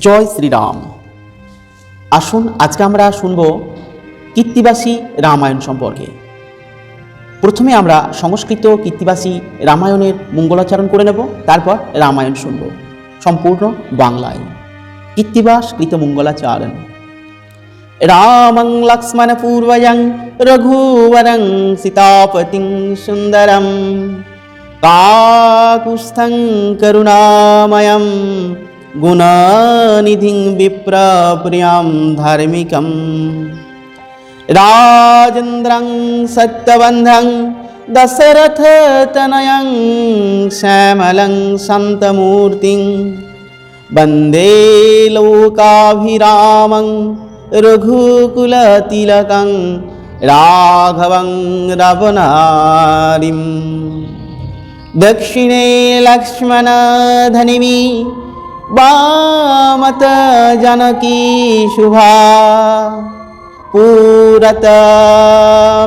জয় শ্রীরাম। আসুন, আজকে আমরা শুনব কীর্তিবাসী রামায়ণ সম্পর্কে। প্রথমে আমরা সংস্কৃত কীর্তিবাসী রামায়ণের মঙ্গলাচরণ করে নেব, তারপর রামায়ণ শুনব, সম্পূর্ণ বাংলায়। কীর্তিবাস কৃত মঙ্গলাচরণ। রামং লক্ষ্মণ পূর্বজং রঘুবরং সীতাপতিং সুন্দরম। কাকুস্থং করুণাময়ম। गुणानिधिं विप्राप्रियां धार्मिकं। राजेन्द्रं सत्यबन्धं दशरथतनयं श्यामलं सन्तमूर्तिं वन्दे लोकाभिरामं रघुकुलतिलकं राघवं रवनारिं दक्षिणे लक्ष्मणधनिवी वामत जानकी शुभा पुरत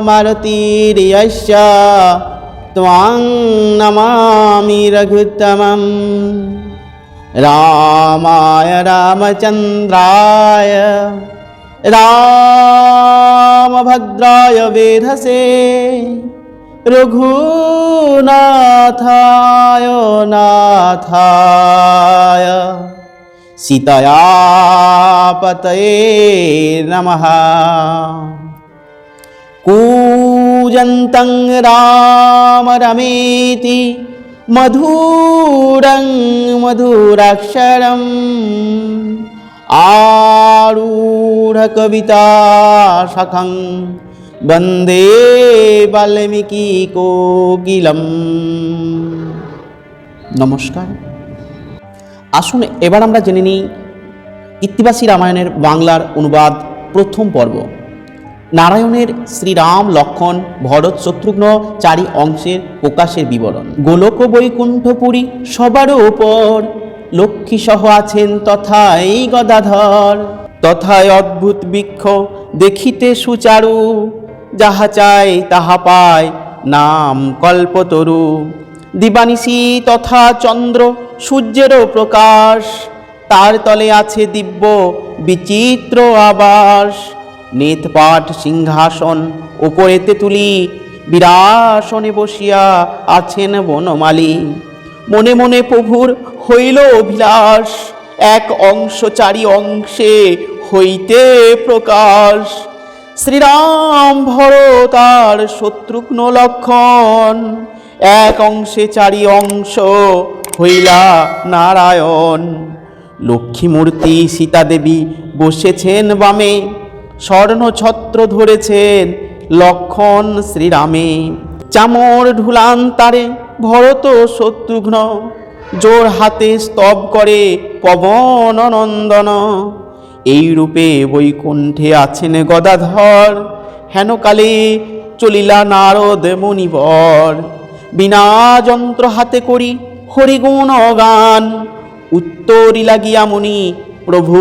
मारुतिर्यस्य त्वां नमामि रघुत्तमम् रामाय रामचन्द्राय रामभद्राय वेधसे রঘুনাথায় নাথায়। সীতয়া পতয়ে নমঃ। কূজন্तं রাম রমেতি মধুরং মধুরাক্ষরম। আরূঢ় কবিতা সখং वन्दे বাল্মীকি কোকিলম নমস্কার আসুন এবার আমরা জেনে নিই কীর্তিবাসী রামায়ণের বাংলার অনুবাদ প্রথম পর্ব নারায়ণের শ্রীরাম লক্ষণ ভরত শত্রুঘ্ন চারি অংশের প্রকাশের বিবরণ গোলক বৈকুণ্ঠপুরী সবারও ওপর লক্ষ্মী সহ আছেন তথাই গদাধর তথায় অদ্ভুত বৃক্ষ দেখিতে সুচারু যাহা তাহা পায়, নাম কল্পতরু। দিবানিশি তথা চন্দ্র সূর্যেরও প্রকাশ, তার তলে আছে দিব্য বিচিত্র আবাস। নেতপাট সিংহাসন ওপরেতে তুলি, বিরাসনে বসিয়া আছেন বনমালী। মনে মনে প্রভুর হইল অভিলাষ, এক অংশ চারি অংশে হইতে প্রকাশ। শ্রীরাম ভরত আর শত্রুঘ্ন লক্ষণ, এক অংশে চারি অংশ হইলা নারায়ণ। লক্ষ্মীমূর্তি সীতাদেবী বসেছেন বামে স্বর্ণ ছত্র ধরেছেন লক্ষণ শ্রীরামে। চামর ঢুলান তারে ভরত শত্রুঘ্ন, জোর হাতে স্তব করে পবন নন্দন। এই রূপে বৈকুণ্ঠে আছেন গদাধর। হেনকালে চলিলা নারদ মুনিবর। বিনা যন্ত্র হাতে করি হরিগুণ গান। উত্তরি লাগিয়া মুনি প্রভু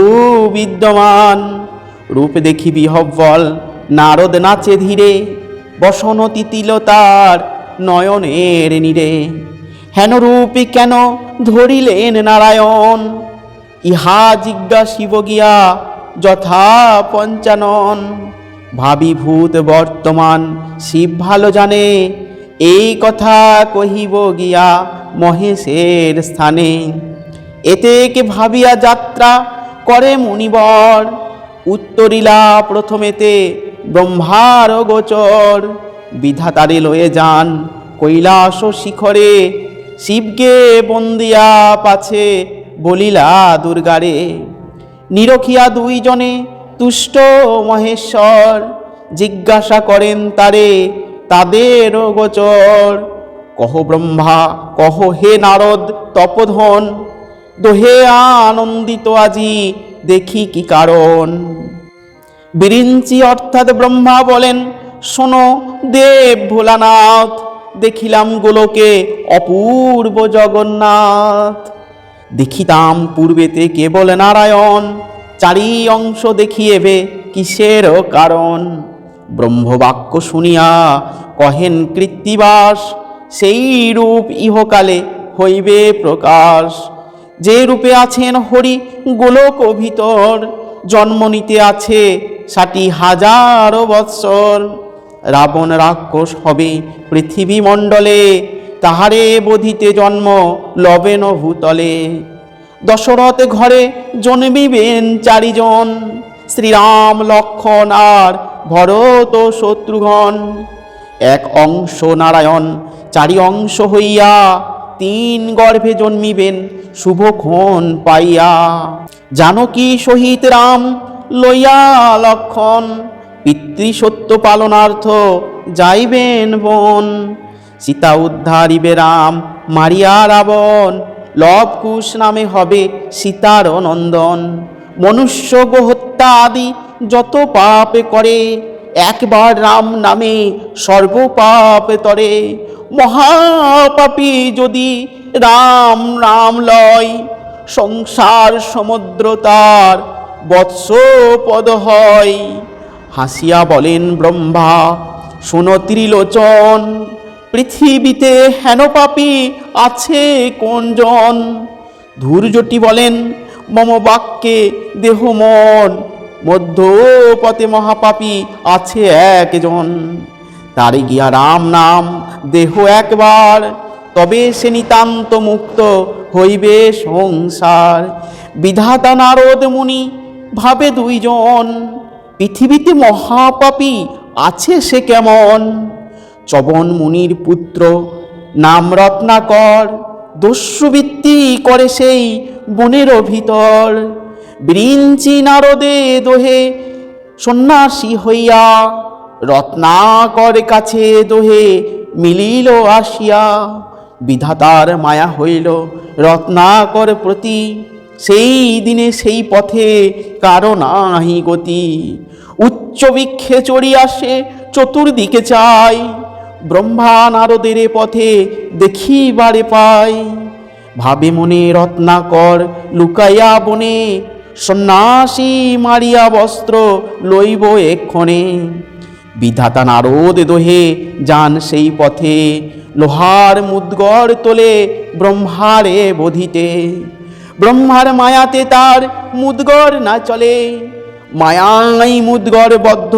বিদ্যমান। রূপ দেখি বিহব্বল নারদ নাচে ধীরে। বসন তিতিলতার নয়নের নীরে। হেন রূপী কেন ধরিলেন নারায়ণ? ইহা জিজ্ঞাসিব গিয়া, যথা পঞ্চানন। ভাবিভূত বর্তমান, শিব ভালো জানে। এই কথা কহিব গিয়া মহেশের স্থানে। এতে কে ভাবিয়া যাত্রা করে মুনিবর। উত্তরিলা প্রথমেতে ব্রহ্মার গোচর। বিধাতারে লয়ে যান কৈলাস শিখরে শিবকে বন্দিয়া পাছে বলিলা দুর্গারে নিরখিয়া দুইজনে তুষ্ট মহেশ্বর, জিজ্ঞাসা করেন তারে, তাদের গোচর? কহ ব্রহ্মা, কহ হে নারদ তপধন, দোহে আনন্দিত আজি, দেখি কি কারণ? বিরিঞ্চি অর্থাৎ ব্রহ্মা বলেন, শোনো, দেব ভোলানাথ, দেখিলাম গোলকে অপূর্ব জগন্নাথ। দেখিতাম পূর্বেতে কেবল নারায়ণ। চারি অংশ দেখিয়েবে কিসের কারণ? ব্রহ্মবাক্য শুনিয়া কহেন কৃত্তিবাস, সেই রূপ ইহকালে হইবে প্রকাশ। যে রূপে আছেন হরি গোলক ভিতর, জন্ম নিতে আছে ষাটি হাজার বৎসর। রাবণ রাক্ষস হবে পৃথিবী মণ্ডলে তাহারে বধিতে জন্ম লবেন ভূতলে। দশরথ ঘরে জন্মিবেন চারিজন। শ্রীরাম, লক্ষণ আর ভরত শত্রুঘ্ন। এক অংশ নারায়ণ, চারি অংশ হইয়া তিন গর্ভে জন্মিবেন শুভক্ষণ পাইয়া। জানকী সহিত রাম লইয়া লক্ষণ পিতৃসত্য পালনার্থ যাইবেন বন। সীতা উদ্ধারিবে রাম, মারিয়া রাবণ। লবকুশ নামে হবে সীতার নন্দন। মনুষ্য গোহত্যা আদি যত পাপে করে, একবার রাম নামে সর্বপাপ তরে। মহাপাপী যদি রাম রাম লয়, সংসার সমুদ্র তার বৎস পদ হয়। হাসিয়া বলেন ব্রহ্মা, শুনো ত্রিলোচন। পৃথিবীতে হেন পাপী আছে কোনজন? ধূর্যটি বলেন, মম বাক্যে দেহ মন, মধ্যপথে মহাপাপী আছে একজন। তারে গিয়া রাম নাম, দেহ একবার, তবে সে নিতান্ত মুক্ত হইবে সংসার। বিধাতা নারদ মুনি ভাবে দুইজন, পৃথিবীতে মহাপাপী আছে সে কেমন? চবন মুনির পুত্র, নাম রত্নাকর, দস্যুবৃত্তি করে সেই বনের ভিতর। বৃঞ্চি নারদে দোহে সন্ন্যাসী হইয়া, রত্নাকর কাছে দোহে মিলিল আসিয়া। বিধাতার মায়া হইল রত্নাকর প্রতি। সেই দিনে সেই পথে কারও নাহি গতি। উচ্চ বৃক্ষে চড়ি আসে চতুর্দিকে চাই ব্রহ্মা নারদের পথে দেখিবারে পাই। ভাবে মনে রত্নাকর লুকাইয়া বনে, সন্ন্যাসী মারিয়া বস্ত্র লইব এক্ষণে। বিধাতা নারদ দোহে যান সেই পথে, লোহার মুদ্গর তোলে ব্রহ্মারে বধিতে। ব্রহ্মার মায়াতে তার মুদগর না চলে মায়াই মুদগর বদ্ধ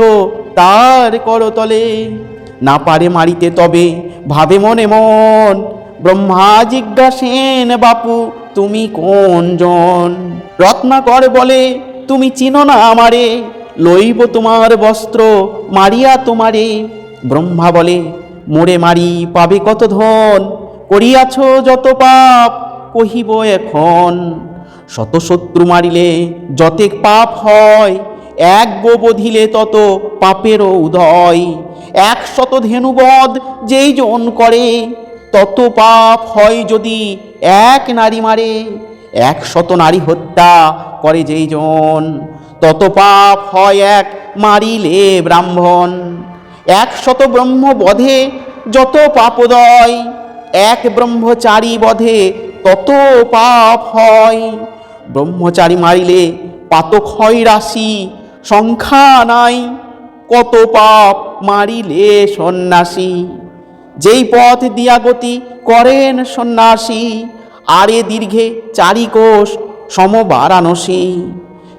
তার করতলে। না পারে মারিতে তবে, ভাবে মনে মন। ব্রহ্মা জিজ্ঞাসেন, বাপু, তুমি কোন জন রত্নাকর বলে, তুমি চিনো না আমারে, লইব তোমার বস্ত্র, মারিয়া তোমারে। ব্রহ্মা বলে মোড়ে মারি পাবে কত ধন, করিয়াছ যত পাপ, কহিব এখন। শত শত্রু মারিলে যতেক পাপ হয় এক গো বধিলে তত পাপেরও উদয়। এক শত ধেনুবধ যেই জন করে, তত পাপ হয় যদি এক নারী মারে। এক শত নারী হত্যা করে যেই জন তত পাপ হয় এক মারিলে ব্রাহ্মণ। এক শত ব্রহ্ম বধে যত পাপদয়, এক ব্রহ্মচারী বধে তত পাপ হয়। ব্রহ্মচারী মারিলে পাতক হয় রাশি সংখ্যা নাই, কত পাপ মারিলে সন্ন্যাসী। যেই পথ দিয়া গতি করেন সন্ন্যাসী, আরে দীর্ঘে চারি কোষ সম বারাণসী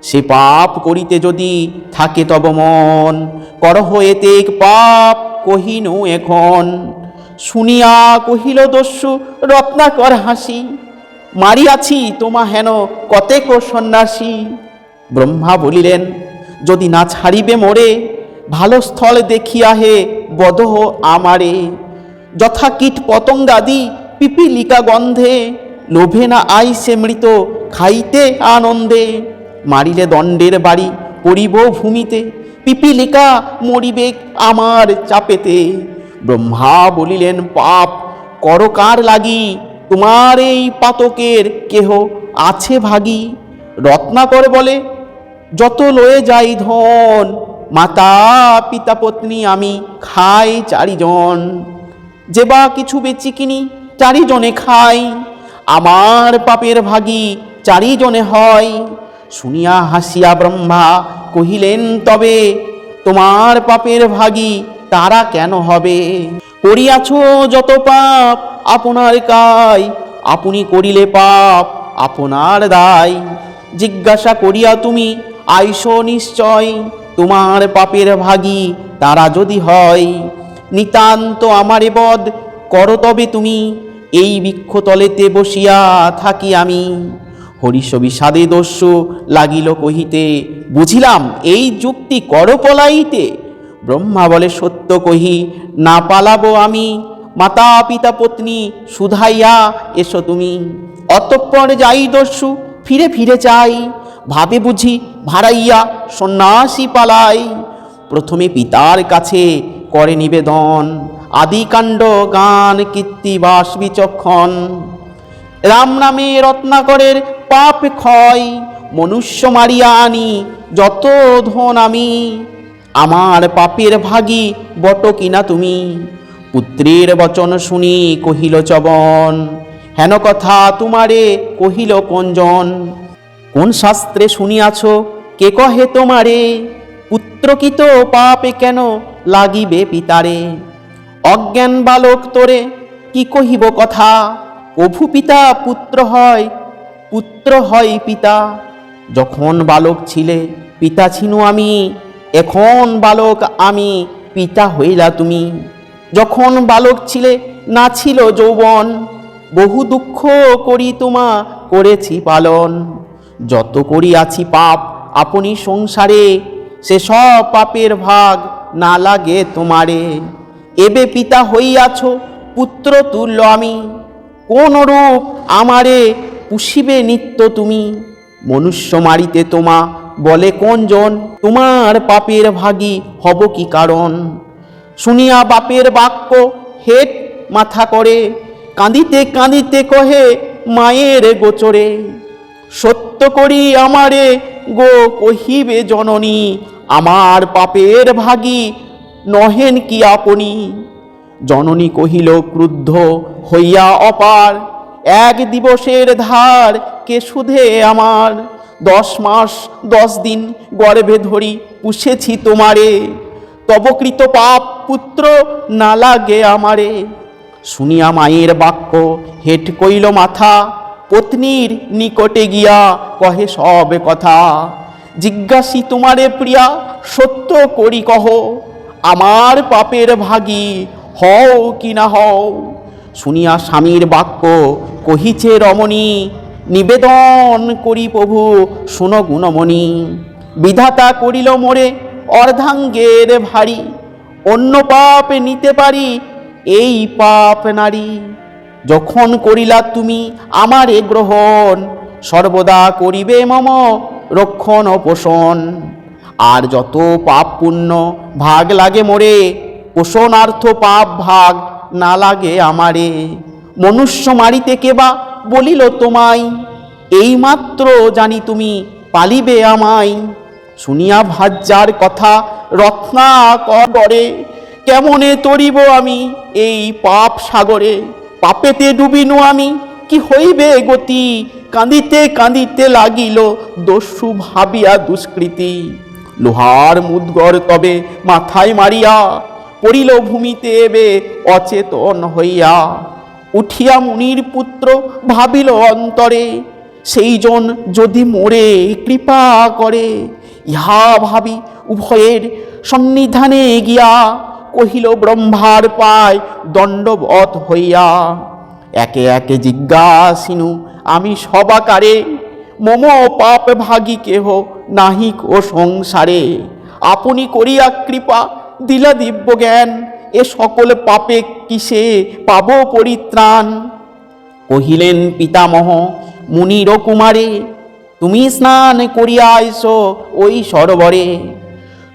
সে পাপ করিতে যদি থাকে তব মন, করহ এতেক পাপ কহিনু এখন। শুনিয়া কহিল দস্যু, রত্নাকর হাসি, মারিয়াছি তোমা হেন কতেক সন্ন্যাসী। ব্রহ্মা বলিলেন যদি না ছাড়িবে মোরে, ভালো স্থল দেখিয়া হে বদহ আমারে। যথা কীট পতঙ্গাদি পিপিলিকা গন্ধে, লোভে না আইসে মৃত খাইতে আনন্দে। মারিলে দণ্ডের বাড়ি পড়িব ভূমিতে, পিপিলিকা মরিবে আমার চাপেতে। ব্রহ্মা বলিলেন, পাপ করকার লাগি? তোমার এই পাতকের কেহ আছে ভাগী? রত্নাকর বলে যত লয়ে যাই ধন, মাতা, পিতা, পত্নী, আমি খাই চারিজন। যে বা কিছু বেচি কিনি, চারিজনে খাই। আমার পাপের ভাগি চারিজনে হয়। শুনিয়া হাসিয়া ব্রহ্মা কহিলেন, তবে তোমার পাপের ভাগি তারা কেন হবে? করিয়াছ যত পাপ, আপনার কাই। আপনি করিলে পাপ, আপনার দায় জিজ্ঞাসা করিয়া তুমি আইসো নিশ্চয়, তোমার পাপের ভাগী তারা যদি হয়। নিতান্ত আমারে বদ করো তবে তুমি, এই বৃক্ষতলেতে বসিয়া থাকি আমি। হরিষ বিষাদে দস্যু লাগিল কহিতে, বুঝিলাম এই যুক্তি কর পলাইতে। ব্রহ্মা বলে, সত্য কহি, না পালাবো আমি। মাতা পিতা পত্নী সুধাইয়া এসো তুমি। অতঃপর যাই দস্যু, ফিরে ফিরে চাই। ভাবে বুঝি, ভাড়াইয়া সন্ন্যাসী পালাই। প্রথমে পিতার কাছে করে নিবেদন, আদিকাণ্ড গান কীর্তিবাস বিচক্ষণ। রাম নামে রত্নাকরের পাপ ক্ষয়, মনুষ্য মারিয়া আনি যত ধন আমি। আমার পাপের ভাগী বট কিনা তুমি? পুত্রের বচন শুনি কহিল চবন, হেন কথা তোমারে কহিল কোনজন কোন শাস্ত্রে শুনিয়াছ? কে কহে তোমারে? পুত্রকিত পাপে কেন লাগিবে পিতারে? অজ্ঞান বালক তোরে কি কহিব কথা? প্রভু পিতা পুত্র হয় পুত্র হয় পিতা। যখন বালক ছিলে, পিতা ছিনু আমি। এখন বালক আমি, পিতা হইলা তুমি। যখন বালক ছিলে, না ছিল যৌবন। বহু দুঃখ করি তোমা করেছি পালন। যত করিয়াছি পাপ, আপনি সংসারে, সে সব পাপের ভাগ না লাগে তোমারে। এবে পিতা হইয়াছ, পুত্র তুল্য আমি। কোন রূপ আমারে পুষিবে নিত্য তুমি? মনুষ্য মারিতে তোমা বলে কোনজন, তোমার পাপের ভাগী হব কি কারণ? শুনিয়া বাপের বাক্য হেট মাথা করে, কাঁদিতে কাঁদিতে কহে মায়ের গোচরে। সত্য করি আমারে, গো কহিবে জননী, আমার পাপের ভাগী নহেন কি আপনি? জননী কহিল, ক্রুদ্ধ হইয়া অপার, এক দিবসের ধার কে সুধে আমার? দশ মাস, দশ দিন গর্ভে ধরি পুষেছি তোমারে, তবকৃত পাপ পুত্র না লাগে আমারে। শুনিয়া মায়ের বাক্য হেট কইল মাথা পত্নীর নিকটে গিয়া কহে সব কথা। জিজ্ঞাসি, তোমারে প্রিয়া, সত্য করি কহ? আমার পাপের ভাগী হও কি না হও? শুনিয়া স্বামীর বাক্য কহিছে রমণী, নিবেদন করি প্রভু, শুনো গুণমণি। বিধাতা করিল মোরে অর্ধাঙ্গের ভারী, অন্য পাপ নিতে পারি, এই পাপ নারী। যখন করিলা তুমি আমারে গ্রহণ, সর্বদা করিবে মম রক্ষণ ও পোষণ। আর যত পাপ পুণ্য ভাগ লাগে মোরে, পোষণার্থ পাপ ভাগ না লাগে আমারে। মনুষ্য মারিতে কেবা বলিল তোমায়, এইমাত্র জানি তুমি পালিবে আমায়। শুনিয়া ভাজ্যার কথা রত্না করে কেমনে তরিব আমি এই পাপ সাগরে? পাপেতে ডুবিনু আমি। কি হইবে গতি? কাঁদিতে কাঁদিতে লাগিল দস্যু ভাবিয়া দুষ্কৃতি। লোহার মুদগর তবে মাথায় মারিয়া পড়িল ভূমিতে এবে অচেতন হইয়া। উঠিয়া মুনির পুত্র ভাবিল অন্তরে, সেইজন যদি মোরে কৃপা করে, ইহা ভাবি উভয়ের সন্নিধানে গিয়া কহিল, ব্রহ্মার পায় দণ্ডবত হইয়া। একে একে জিজ্ঞাসিনু, আমি সবাকারে? মম পাপ ভাগী কেহ নাহিক ও সংসারে? আপনি করিয়া কৃপা, দিলা দিব্য জ্ঞান, এ সকল পাপে কিসে পাব পরিত্রাণ? কহিলেন পিতামহ মুনির কুমারে তুমি স্নান করিয়া আইস ওই সরোবরে।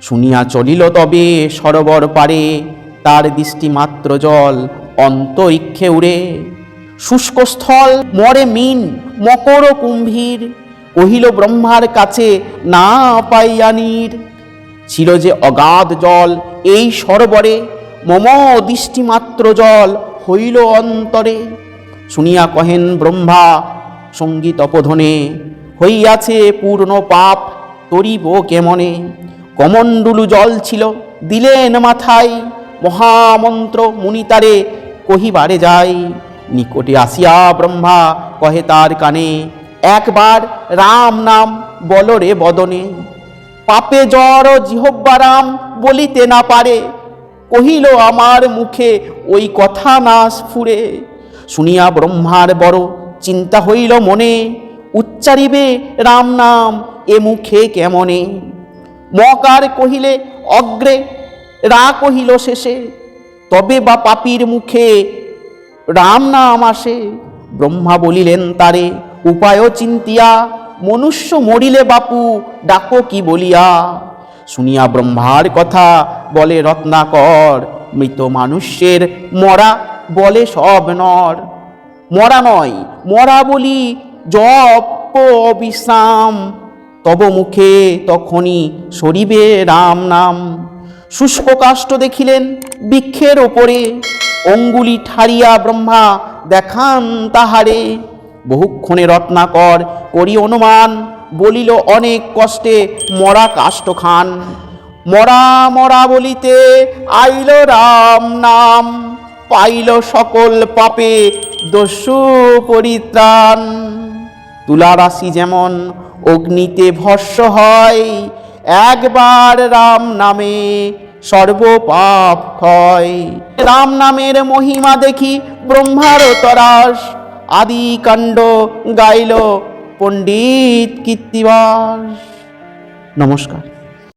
শুনিয়া চলিল তবে সরোবর পারে তার দৃষ্টি মাত্র জল অন্তরিক্ষে উড়ে। শুষ্কস্থল মরে মিন, মকর কুম্ভীর। কহিল ব্রহ্মার কাছে, না পাইয়া নীর। ছিল যে অগাধ জল এই সরোবরে, মম দৃষ্টিমাত্র জল হইল অন্তরে। শুনিয়া কহেন ব্রহ্মা, সংগীত অপধনে হইয়াছে পূর্ণ পাপ, তরিব কেমনে? কমণ্ডুলু জল ছিল, দিলেন মাথায়। মহামন্ত্র মুনিতারে কহিবারে যায় নিকটে আসিয়া ব্রহ্মা কহে তার কানে, একবার রাম নাম বলো রে বদনে। পাপে জ্বর জিহব্বারাম বলিতে না পারে। কহিল আমার মুখে ওই কথা না ফুরে। শুনিয়া ব্রহ্মার বড় চিন্তা হইল মনে, উচ্চারিবে রাম নাম এ মুখে কেমনে? মকার কহিলে, অগ্রে রা কহিল শেষে, তবে বা পাপির মুখে রাম নাম আসে ব্রহ্মা বলিলেন, তারে উপায় চিন্তিয়া, মনুষ্য মরিলে বাপু, ডাকো কি বলিয়া? শুনিয়া ব্রহ্মার কথা বলে রত্নাকর, মৃত মানুষের মরা বলে সব নর। মরা নয়, মরা বলি জপ বিশ্রাম। তব মুখে তখনই সরিবে রাম নাম। শুষ্ক কাষ্ঠ দেখিলেন বৃক্ষের ওপরে, অঙ্গুলি ঠারিয়া ব্রহ্মা দেখান তাহারে। বহুক্ষণে রত্নাকর করি অনুমান, বলিল অনেক কষ্টে মরা কাষ্ট খান মরা মরা বলিতে আইল রাম নাম, পাইল সকল পাপে দস্যু পরিত্রাণ। তুলা রাশি যেমন অগ্নিতে ভস্য হয়। একবার রাম নামে সর্বপাপ ক্ষয়। রাম নামের মহিমা দেখি ব্রহ্মার তরাস আদি কাণ্ড গাইল পণ্ডিত কীর্তিবাস। নমস্কার।